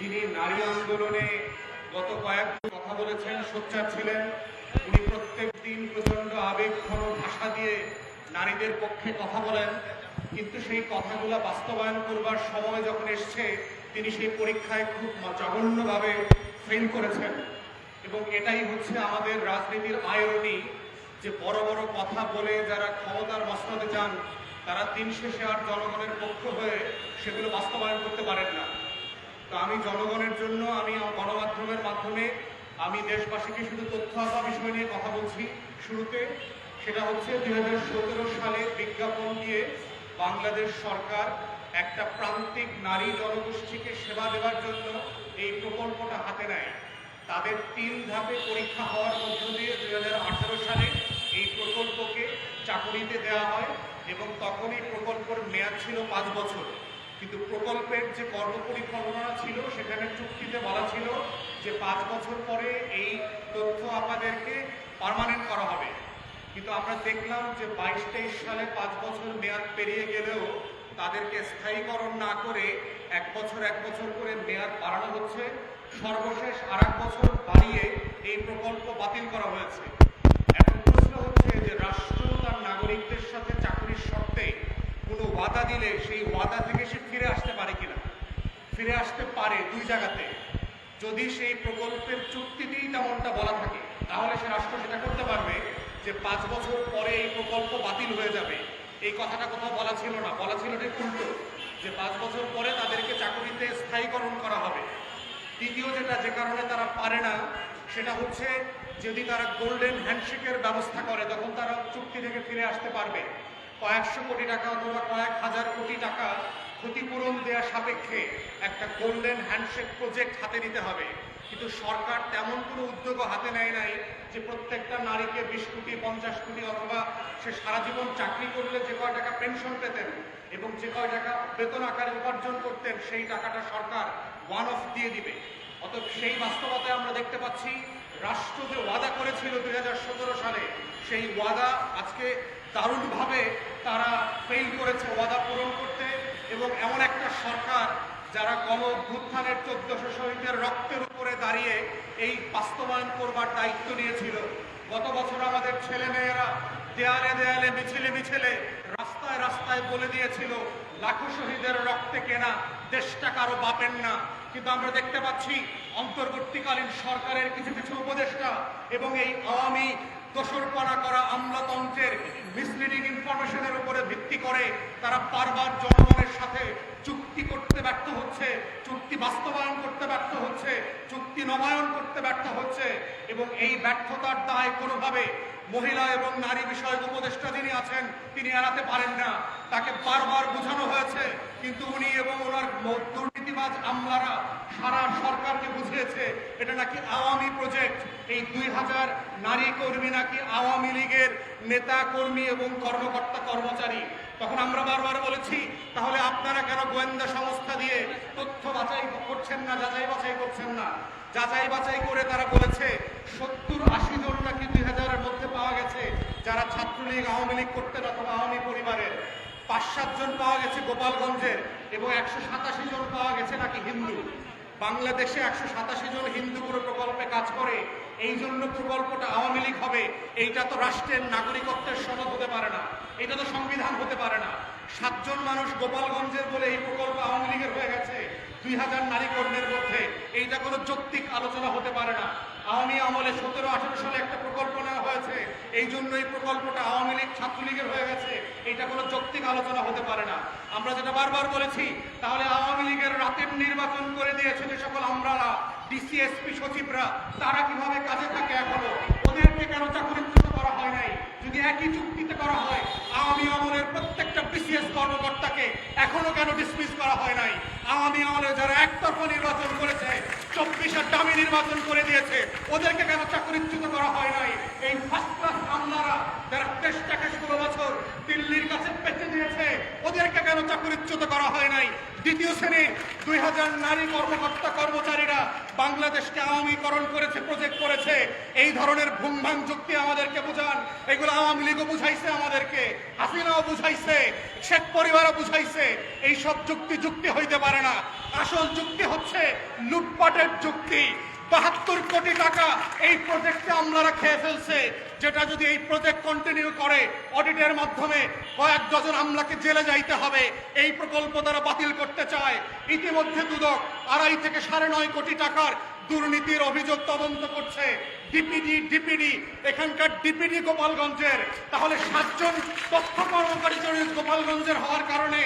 যিনি নারী আন্দোলনে গত কয়েক কথা বলেছেন, সোচ্চার ছিলেন, উনি প্রত্যেক দিন প্রচণ্ড আবেগঘন ভাষা দিয়ে নারীদের পক্ষে কথা বলেন। কিন্তু সেই কথাগুলো বাস্তবায়ন করবার সময় যখন এসছে, তিনি সেই পরীক্ষায় খুব জঘন্যভাবে ফেল করেছেন। এবং এটাই হচ্ছে আমাদের রাজনীতির আয়রনি যে বড় বড় কথা বলে যারা ক্ষমতার মসনদে যান, তারা দিন শেষে আর জনগণের পক্ষ হয়ে সেগুলো বাস্তবায়ন করতে পারেন না। তো আমি জনগণের জন্য, আমি গণমাধ্যমের মাধ্যমে, আমি দেশবাসীকে শুধু তথ্য আঁকা বিষয় নিয়ে কথা বলছি। শুরুতে সেটা হচ্ছে দুই হাজার সতেরো সালে বিজ্ঞাপন দিয়ে বাংলাদেশ সরকার একটা প্রান্তিক নারী জনগোষ্ঠীকে সেবা দেওয়ার জন্য এই প্রকল্পটা হাতে নেয়। তাদের তিন ধাপে পরীক্ষা হওয়ার মধ্য দিয়ে দু হাজার আঠেরো সালে এই প্রকল্পকে চাকরিতে দেওয়া হয় এবং তখন এই প্রকল্পের মেয়াদ ছিল পাঁচ বছর। কিন্তু প্রকল্পের যে কর্মপরিকল্পনা ছিল, সেখানে চুক্তিতে বলা ছিল যে পাঁচ বছর পরে এই তথ্য আমাদেরকে পার্মানেন্ট করা হবে। কিন্তু আমরা দেখলাম যে বাইশ তেইশ সালে পাঁচ বছর মেয়াদ পেরিয়ে গেলেও তাদেরকে স্থায়ীকরণ না করে এক বছর এক বছর করে মেয়াদ বাড়ানো হচ্ছে। সর্বশেষ আর বছর বাড়িয়ে এই প্রকল্প বাতিল করা হয়েছে। এখন প্রশ্ন হচ্ছে যে রাষ্ট্র তার নাগরিকদের সাথে চাকরির শর্তে কোনো ওয়াদা দিলে সেই ওয়াদা থেকে সে ফিরে আসতে পারে কিনা? ফিরে আসতে পারে দুই জায়গাতে। যদি সেই প্রকল্পের চুক্তিতেই তেমনটা বলা থাকে, তাহলে সে রাষ্ট্র সেটা করতে পারবে যে পাঁচ বছর পরে এই প্রকল্প বাতিল হয়ে যাবে। এই কথাটা কোথাও বলা ছিল না। বলা ছিল ঠিক উল্টো, যে পাঁচ বছর পরে তাদেরকে চাকরিতে স্থায়ীকরণ করা হবে। দ্বিতীয় যেটা, যে কারণে তারা পারে না, সেটা হচ্ছে যদি তারা গোল্ডেন হ্যান্ডশেকের ব্যবস্থা করে, তখন তারা চুক্তি থেকে ফিরে আসতে পারবে। কয়েকশো কোটি টাকা অথবা কয়েক হাজার কোটি টাকা ক্ষতিপূরণ দেওয়া সাপেক্ষে একটা গোল্ডেন হ্যান্ডশেক প্রজেক্ট হাতে নিতে হবে। কিন্তু সরকার তেমন কোনো উদ্যোগও হাতে নেয় নাই যে প্রত্যেকটা নারীকে বিশ কোটি, পঞ্চাশ কোটি অথবা সে সারা জীবন চাকরি করলে যে কয় টাকা পেনশন পেতেন এবং যে কয় টাকা বেতন আকারে উপার্জন করতেন, সেই টাকাটা সরকার ওয়ান অফ দিয়ে দিবে। অতএব সেই বাস্তবতায় আমরা দেখতে পাচ্ছি, রাষ্ট্র যে ওয়াদা করেছিল দু হাজার সতেরো সালে, সেই ওয়াদা আজকে দারুণভাবে তারা ফেল করেছে, ওয়াদা পূরণ করতে এবং এমন একটা সরকার যারা গণ অভ্যুত্থানের চোদ্দশো শহীদের রক্তের উপরে দাঁড়িয়ে এই বাস্তবায়ন করবার দায়িত্ব নিয়েছিল। গত বছর আমাদের ছেলে মেয়েরা দেয়ালে দেয়ালে, মিছিলে মিছিলে, রাস্তায় রাস্তায় বলে দিয়েছিল, লাখো শহীদের রক্তে কেনা, দেশটা কারও বাপেন না। কিন্তু আমরা দেখতে পাচ্ছি, অন্তর্বর্তীকালীন সরকারের কিছু কিছু উপদেষ্টা এবং এই আওয়ামী দোসরপনা করা আমলাতন্ত্রের মিসলিডিং ইনফরমেশনের উপরে ভিত্তি করে তারা বারবার জনগণের সাথে চুক্তি করতে ব্যর্থ হচ্ছে, চুক্তি বাস্তবায়ন করতে ব্যর্থ হচ্ছে, চুক্তি নবায়ন করতে ব্যর্থ হচ্ছে এবং এই ব্যর্থতার দায় কোনোভাবে মহিলা এবং নারী বিষয়ক উপদেষ্টা যিনি আছেন, তিনি এড়াতে পারেন না। তাকে বারবার বোঝানো হয়েছে, কিন্তু উনি এবং ওনার দুর্নীতিবাজ আমলারা সারা সরকারকে বুঝিয়েছে, এটা নাকি আওয়ামী প্রজেক্ট। এই দুই হাজার নারী কর্মী নাকি আওয়ামী লীগের নেতা কর্মী এবং কর্মকর্তা কর্মচারী। তখন আমরা বারবার বলেছি, তাহলে আপনারা কেন গোয়েন্দা সংস্থা দিয়ে তথ্য বাছাই করছেন না, যাচাই বাছাই করছেন না? যাচাই বাছাই করে তারা বলেছে, সত্তর আশি জন নাকি দুই হাজারের মধ্যে পাওয়া গেছে, যারা ছাত্রলীগ, আওয়ামী লীগ করতেন অথবা আওয়ামী পরিবারের। পাঁচ সাতজন পাওয়া গেছে গোপালগঞ্জের। এবং একশো সাতাশি জন পাওয়া গেছে নাকি হিন্দু। বাংলাদেশে একশো সাতাশি জন হিন্দু পুরো প্রকল্পে কাজ করে। এই জন্য প্রকল্পটা আওয়ামী লীগ হবে। এইটা তো রাষ্ট্রের নাগরিকত্বের সনদ হতে পারে না। এটা তো সংবিধান হতে পারে না। সাতজন মানুষ গোপালগঞ্জের বলে এই প্রকল্প আওয়ামী লীগের হয়ে গেছে। দুই হাজার নারী কর্মীর মধ্যে এইটা কোনো যৌক্তিক আলোচনা হতে পারে না। আওয়ামী আমলে সতেরো, আঠারো সালে একটা প্রকল্প নেওয়া হয়েছে। এই জন্য এই প্রকল্পটা আওয়ামী লীগ ছাত্রলীগের হয়ে গেছে। এটা কোনো যৌক্তিক আলোচনা হতে পারে না। আমরা যেটা বারবার বলেছি, তাহলে আওয়ামী লীগের রাতের নির্বাচন করে দিয়েছে যে সকল আমরারা ডিসিএসপি সচিবরা, তারা কীভাবে কাজে থাকে এখনও? ওদেরকে কেন চাকরিচ্যুত করা হয় নাই? যদি একই চুক্তিতে করা হয়, আওয়ামী আমলের প্রত্যেকটা বিসিএস কর্মকর্তাকে এখনও কেন ডিসমিস করা হয় নাই? আওয়ামী আমলে যারা একতরফা নির্বাচন করেছে, চব্বিশের দামি নির্বাচন করে দিয়েছে, ওদেরকে কেন চাকরিচ্যুত করা হয় নাই? এই ফার্স্ট ক্লাস আমলারা, যারা দেশটাকে ষোলো বছর, দিল্লির কাছে দিয়েছে ওদেরকে কেন চাকরিচ্যুত করা হয় নাই? দ্বিতীয় শ্রেণির দুই হাজার নারী কর্মকর্তা কর্মচারীরা বাংলাদেশকে আওয়ামীকরণ করেছে প্রজেক্ট করেছে। এই ধরনের ভুমভাং যুক্তি আমাদেরকে বোঝান। এগুলো আওয়ামী লীগও বুঝাইছে আমাদেরকে, হাসিনাও বুঝাইছে, শেখ পরিবারও বুঝাইছে। এই সব যুক্তি যুক্তি হইতে পারে না। আসল যুক্তি হচ্ছে লুটপাটের যুক্তি। বাহাত্তর কোটি টাকা এই প্রজেক্টে আমলারা খেয়ে ফেলছে। যেটা যদি এই প্রজেক্ট কন্টিনিউ করে অডিটের মাধ্যমে কয়েক ডজন আমলাকে জেলে যাইতে হবে। এই প্রকল্প তারা বাতিল করতে চায়। ইতিমধ্যে দুদক আড়াই থেকে সাড়ে নয় কোটি টাকার দুর্নীতির অভিযোগ তদন্ত করছে। ডিপিডি ডিপিডি এখানকার ডিপিডি গোপালগঞ্জের। তাহলে সাতজন তথ্য কর্মকারী জড়িত গোপালগঞ্জের হওয়ার কারণে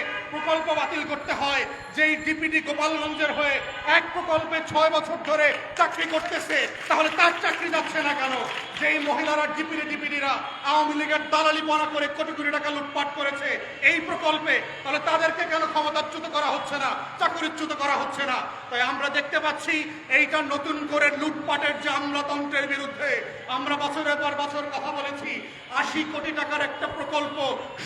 প্রকল্প বাতিল করতে হয়, যেই ডিপিডি গোপালগঞ্জের হয়ে এক প্রকল্পে ছয় বছর ধরে চাকরি করতেছে, তাহলে তার চাকরি যাচ্ছে না কেন? যেই মহিলারা ডিপিডি ডিপিডিরা আওয়ামী লীগের দালালি পনা করে কোটি কোটি টাকা লুটপাট করেছে এই প্রকল্পে, তাহলে তাদেরকে কেন ক্ষমতাচ্যুত করা হচ্ছে না, চাকরিচ্যুত করা হচ্ছে না? তাই আমরা দেখতে পাচ্ছি এইটা নতুন করে লুটপাটের যে আমলাতন্ত্রের বিরুদ্ধে, আমরা বছরের পর বছর কথা বলেছি, আশি কোটি টাকার একটা প্রকল্প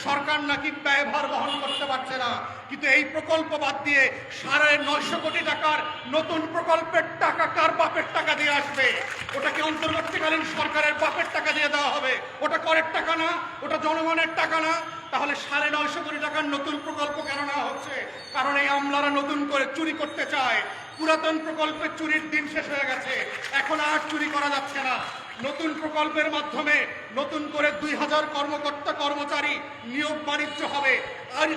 সরকার নাকি ব্যয়ভার বহন করতে পারছে না। কিন্তু এই প্রকল্প বাদ দিয়ে সাড়ে নয়শো কোটি টাকার নতুন প্রকল্পের টাকা কার বাপের টাকা দিয়ে আসবে? ওটা কি অন্তর্বর্তীকালীন সরকারের বাপের টাকা দিয়ে দেওয়া হবে। ওটা করের টাকা না, ওটা জনগণের টাকা না। তাহলে সাড়ে নয়শো কোটি টাকার নতুন প্রকল্প কেন নেওয়া হচ্ছে? কারণ এই আমলারা নতুন করে চুরি করতে চায়। পুরাতন প্রকল্পের চুরির দিন শেষ হয়ে গেছে। এখন আর চুরি করা যাচ্ছে না। নতুন প্রকল্পের মাধ্যমে নতুন করে দুই হাজার কর্মকর্তা কর্মচারী নিয়োগ বাণিজ্য হবে। আর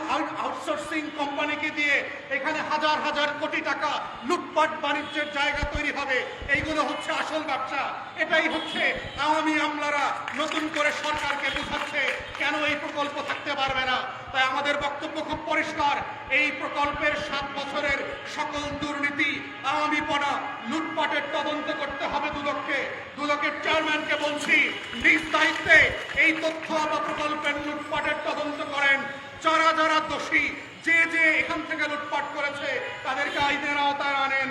আউটসোর্সিং কোম্পানিকে দিয়ে এখানে হাজার হাজার কোটি টাকা লুটপাট বাণিজ্যের জায়গা তৈরি হবে। এইগুলো হচ্ছে আসল ব্যবসা। এটাই হচ্ছে আওয়ামী আমলারা নতুন করে সরকারকে বোঝাচ্ছে কেন এই প্রকল্প থাকতে পারবে না। তাই আমাদের বক্তব্য খুব পরিষ্কার। এই প্রকল্পের সাত বছরের সকল দুর্নীতি আওয়ামীপনা লুটপাটের তদন্ত করতে হবে দুদককে। দুদকের চেয়ারম্যানকে বলছি, নিজ দায়িত্বে এই তথ্য বা প্রকল্পের লুটপাটের তদন্ত করেন। যারা যারা দোষী, যে যে এখান থেকে লুটপাট করেছে, তাদেরকে আইনের আওতায় আনেন।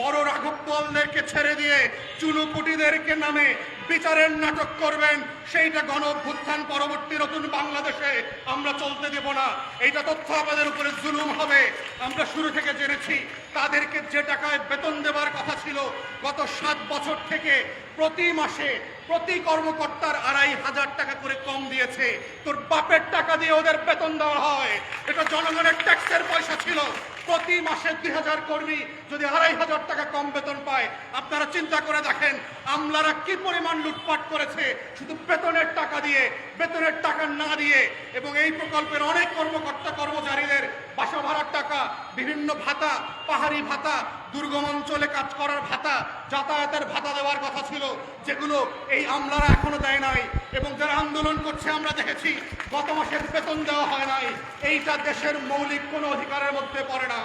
বড় রাঘব দলদেরকে ছেড়ে দিয়ে চুনুপুটিদেরকে নামে বিচারের নাটক করবেন, সেইটা গণ অভ্যুত্থান পরবর্তী নতুন বাংলাদেশে আমরা চলতে দেব না। এইটা তথ্য আমাদের উপরে জুলুম হবে। আমরা শুরু থেকে জেনেছি, তাদেরকে যে টাকায় বেতন দেওয়ার কথা ছিল, গত সাত বছর থেকে প্রতি মাসে প্রতি কর্মকর্তার আড়াই হাজার টাকা করে কম দিয়েছে। তোর বাপের টাকা দিয়ে ওদের বেতন দেওয়া হয়। এটা জনগণের ট্যাক্সের পয়সা ছিল। প্রতি মাসে দুই হাজার কর্মী যদি আড়াই হাজার টাকা কম বেতন পায়, আপনারা চিন্তা করে দেখেন আমলারা কি পরিমাণ লুটপাট করেছে। শুধু বেতনের টাকা দিয়ে, বেতনের টাকা না দিয়ে, এবং এই প্রকল্পের অনেক কর্মকর্তা কর্মচারীদের বাসা ভাড়ার টাকা, বিভিন্ন ভাতা, পাহাড়ি ভাতা, দুর্গম অঞ্চলে কাজ করার ভাতা, যাতায়াতের ভাতা দেওয়ার কথা ছিল, যেগুলো এই আমলারা এখনও দেয় নাই। এবং যারা আন্দোলন করছে, আমরা দেখেছি, গত মাসের বেতন দেওয়া হয় নাই। এইটা দেশের মৌলিক কোনো অধিকারের মধ্যে পড়ে না।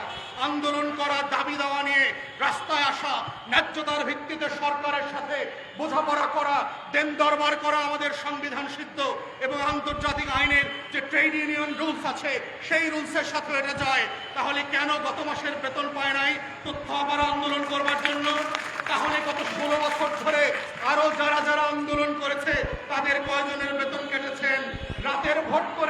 আন্দোলন করা দাবি দেওয়া নিয়ে রাস্তায় আসা, ন্যায্যতার ভিত্তিতে সরকারের সাথে বোঝাপড়া করা, দেন দরবার করা আমাদের সংবিধান সিদ্ধ এবং আন্তর্জাতিক আইনের যে ট্রেড ইউনিয়ন রুলস আছে, সেই রুলসের সাথে এটা যায়। তাহলে কেন গত মাসের বেতন পায় নাই? তথ্য আবার আন্দোলন করবার জন্য। তাহলে গত ষোলো বছর ধরে আরও যারা যারা আন্দোলন করেছে, তাদের কয়জনের বেতন কেটেছেন? রাতের ভোট করে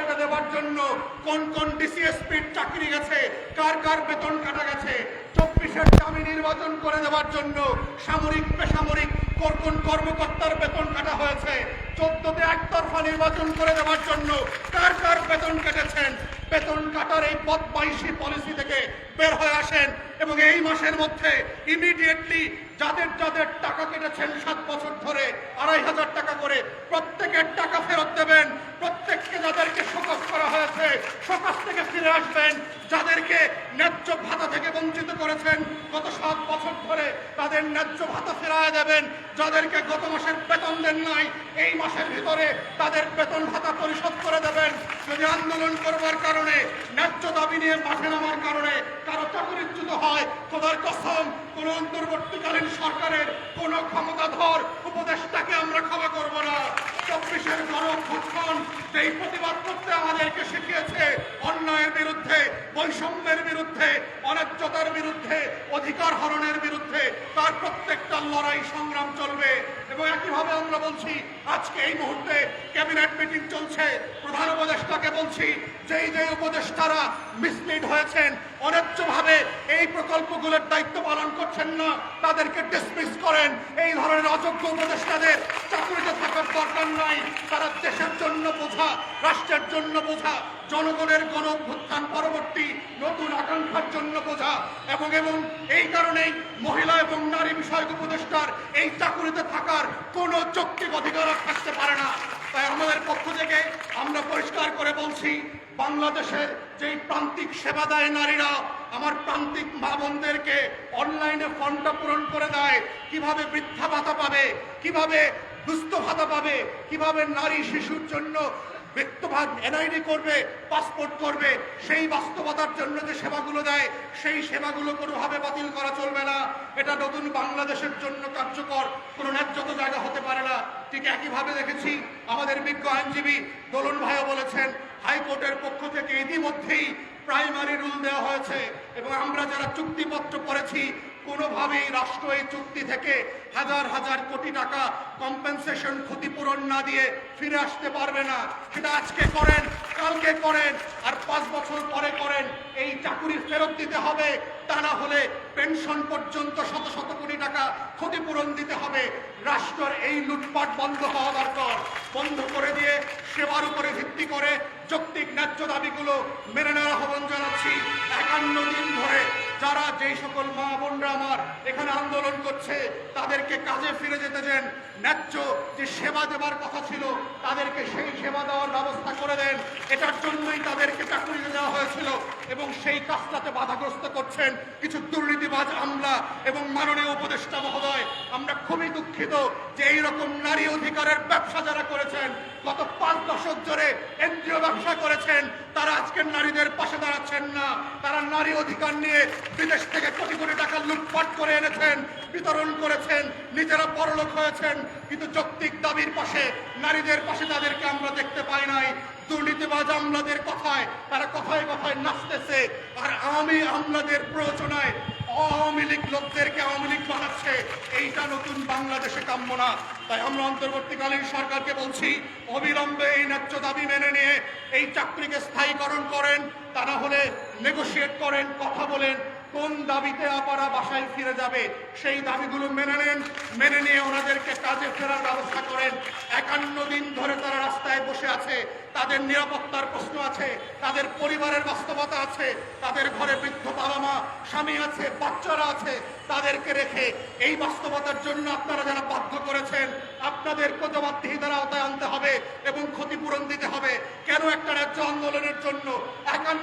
জন্য কোন কোন ডিসিএসপির চাকরি গেছে? কার কার বেতন কাটা গেছে? চব্বিশের দামি নির্বাচন করে দেওয়ার জন্য সামরিক, বেসামরিক কোন কোন কর্মকর্তার বেতন কাটা হয়েছে? চোদ্দতে একতরফা নির্বাচন করে দেওয়ার জন্য কার কার বেতন কেটেছেন? বেতন কাটার এই বদমাইশি পলিসি থেকে বের হয়ে আসেন এবং এই মাসের মধ্যে ইমিডিয়েটলি যাদের যাদের টাকা কেটেছেন সাত বছর ধরে, আড়াই হাজার টাকা করে প্রত্যেকের টাকা ফেরত দেবেন। প্রত্যেককে যাদেরকে শোকস করা হয়েছে শোকস থেকে ফিরে আসবেন। যাদেরকে ন্যায্য ভাতা থেকে বঞ্চিত করেছেন, গত সাত বছর ধরে তাদের ন্যায্য ভাতা ফেরায় দেবেন। যাদেরকে গত মাসের বেতন দেন নাই, এই মাসের ভিতরে তাদের বেতন ভাতা পরিশোধ করে দেবেন। যদি আন্দোলন করবার কারণে ন্যায্য দাবি নিয়ে মাঠে নামার কারণে কারও হয় খোদার কসম, কোন অন্তর্বর্তীকালীন সরকারের কোন ক্ষমতাধর উপদেষ্টাকে আমরা ক্ষমা করব না। চব্বিশের গণঅভ্যুত্থান যেই প্রতিবাদ করতে আমাদেরকে শিখিয়েছে, অন্যায়ের বিরুদ্ধে, বৈষম্যের বিরুদ্ধে অন্যায্যতার বিরুদ্ধে, অধিকার হরণের বিরুদ্ধে তার প্রত্যেকটা লড়াই সংগ্রাম চলবে। এবং একইভাবে আমরা বলছি, আজকে এই মুহূর্তে ক্যাবিনেট মিটিং চলছে। প্রধান উপদেষ্টাকে বলছি, যেই যেই উপদেষ্টারা মিসলিড হয়েছেন অন্যায্যভাবে এই প্রকল্পগুলোর দায়িত্ব পালন করছেন না, তাদেরকে ডিসমিস করেন। এই ধরনের অযোগ্য উপদেষ্টাদের চাকরিতে থাকার দরকার নাই। তারা দেশের জন্য বোঝা, রাষ্ট্রের জন্য বোঝা, জনগণের গণ অভ্যুত্থান পরবর্তী নতুন আকাঙ্ক্ষার জন্য বোঝা এবং এবং এই কারণেই মহিলা এবং নারী বিষয়ক উপদেষ্টার এই চাকরিতে থাকার কোনো যৌক্তিক অধিকার থাকতে পারে না। তাই আমাদের পক্ষ থেকে আমরা পরিষ্কার করে বলছি, বাংলাদেশের যেই প্রান্তিক সেবা দেয় নারীরা আমার প্রান্তিক মা বোনদেরকে অনলাইনে ফর্মটা পূরণ করে দেয়। কীভাবে বৃদ্ধা ভাতা পাবে, কীভাবে দুস্থ ভাতা পাবে, কীভাবে নারী শিশুর জন্য ব্যক্তভাগ এনআইডি করবে, পাসপোর্ট করবে, সেই বাস্তবতার জন্য যে সেবাগুলো দেয়, সেই সেবাগুলো কোনোভাবে বাতিল করা চলবে না। এটা নতুন বাংলাদেশের জন্য কার্যকর। কোনো ন্যায্যত জায়গা হতে পারে না। ঠিক একইভাবে দেখেছি, আমাদের বিজ্ঞ আইনজীবী দোলন ভাইও বলেছেন, হাইকোর্টের পক্ষ থেকে ইতিমধ্যেই প্রাইমারি রুল দেওয়া হয়েছে এবং আমরা যারা চুক্তিপত্র করেছি কোনোভাবেই রাষ্ট্র এই চুক্তি থেকে হাজার হাজার কোটি টাকা কম্পেনসেশন ক্ষতিপূরণ না দিয়ে ফিরে আসতে পারবে না। সেটা আজকে করেন, কালকে করেন, আর পাঁচ বছর পরে করেন। এই চাকুরি ফেরত দিতে হবে, তা না হলে পেনশন পর্যন্ত শত শত কোটি টাকা ক্ষতিপূরণ দিতে হবে। রাষ্ট্রের এই লুটপাট বন্ধ হওয়া দরকার। বন্ধ করে দিয়ে, সেবার উপরে ভিত্তি করে যৌক্তিক ন্যায্য দাবিগুলো মেনে নেওয়ার আহ্বান জানাচ্ছি। একান্ন দিন ধরে যারা যেই সকল মা বোনরা আমার এখানে আন্দোলন করছে, তাদেরকে কাজে ফিরে যেতে দেন। ন্যায্য যে সেবা দেবার কথা ছিল, তাদেরকে সেই সেবা দেওয়ার ব্যবস্থা করে দেন। এটার জন্যই তাদেরকে চাকরিতে দেওয়া হয়েছিল এবং সেই কাজটাতে বাধাগ্রস্ত করছেন কিছু দুর্নীতিবাজ আমলা এবং মাননীয় উপদেষ্টা মহোদয়। আমরা খুবই দুঃখিত যে এই রকম নারী অধিকারের ব্যবসা যারা করেছেন, গত পাঁচ দশক ধরে এনজিও ব্যবসা করেছেন, তারা আজকের নারীদের পাশে দাঁড়াচ্ছেন না। তারা নারী অধিকার নিয়ে বিদেশ থেকে কোটি কোটি টাকা লুটপাট করে এনেছেন, বিতরণ করেছেন, নিজেরা বড়লোক হয়েছেন, কিন্তু যৌক্তিক দাবির পাশে, নারীদের পাশে তাদেরকে আমরা দেখতে পাই নাই। দুর্নীতিবাজ আমলাদের কথায়, তারা কথায় কথায় নাচতেছে। আর আমি আমলাদের প্রয়োজনায় আওয়ামী লীগ লোকদেরকে আওয়ামী লীগ বানাচ্ছে। এইটা নতুন বাংলাদেশে কাম্য না। তাই আমরা অন্তর্বর্তীকালীন সরকারকে বলছি, অবিলম্বে এই ন্যায্য দাবি মেনে নিয়ে এই চাকরিকে স্থায়ীকরণ করেন, তা না হলে নেগোশিয়েট করেন, কথা বলেন কোন দাবিতে আপারা বাসায় ফিরে যাবে, সেই দাবিগুলো মেনে নেন, মেনে নিয়ে ওনাদেরকে কাজে ফেরার ব্যবস্থা করেন। একান্ন দিন ধরে তারা রাস্তায় বসে আছে, তাদের নিরাপত্তার প্রশ্ন আছে, তাদের পরিবারের বাস্তবতা আছে, তাদের ঘরে বৃদ্ধ বাবা মা স্বামী আছে, বাচ্চারা আছে, তাদেরকে রেখে এই বাস্তবতার জন্য আপনারা যারা বাধ্য করেছেন আপনাদেরকে জবাবদিহিতার আওতায় আনতে হবে এবং ক্ষতিপূরণ দিতে হবে। কেন একটা রাজ্য আন্দোলনের জন্য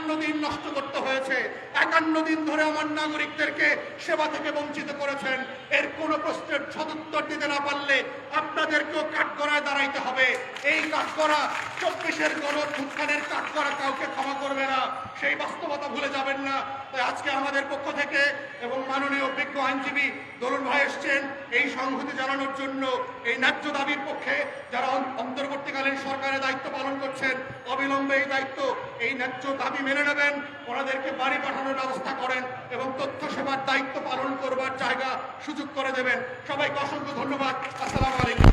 একান্ন দিন নষ্ট করতে হয়েছে। একান্ন দিন ধরে আমার নাগরিকদেরকে সেবা থেকে বঞ্চিত করেছেন। এর কোনো প্রশ্নের সদুত্তর দিতে না পারলে আপনাদেরকেও কাঠগড়ায় দাঁড়াইতে হবে। এই কাঠগড়া চব্বিশের গণঅভ্যুত্থানের কাঠগড়া কাউকে ক্ষমা করবে না। সেই বাস্তবতা ভুলে যাবেন না। তাই আজকে আমাদের পক্ষ থেকে এবং মাননীয় বিজ্ঞ আইনজীবী দরুন ভাই এসছেন এই সংহতি জানানোর জন্য এই ন্যায্য দাবির পক্ষে যারা অন্তর্বর্তীকালীন সরকারের দায়িত্ব পালন করছেন, অবিলম্বে এই দায়িত্ব, এই ন্যায্য দাবি মেনে নেবেন, ওনাদেরকে বাড়ি পাঠানোর ব্যবস্থা করেন এবং তথ্য সেবার দায়িত্ব পালন করবার জায়গা সুযোগ করে দেবেন। সবাইকে অসংখ্য ধন্যবাদ। আসসালামু আলাইকুম।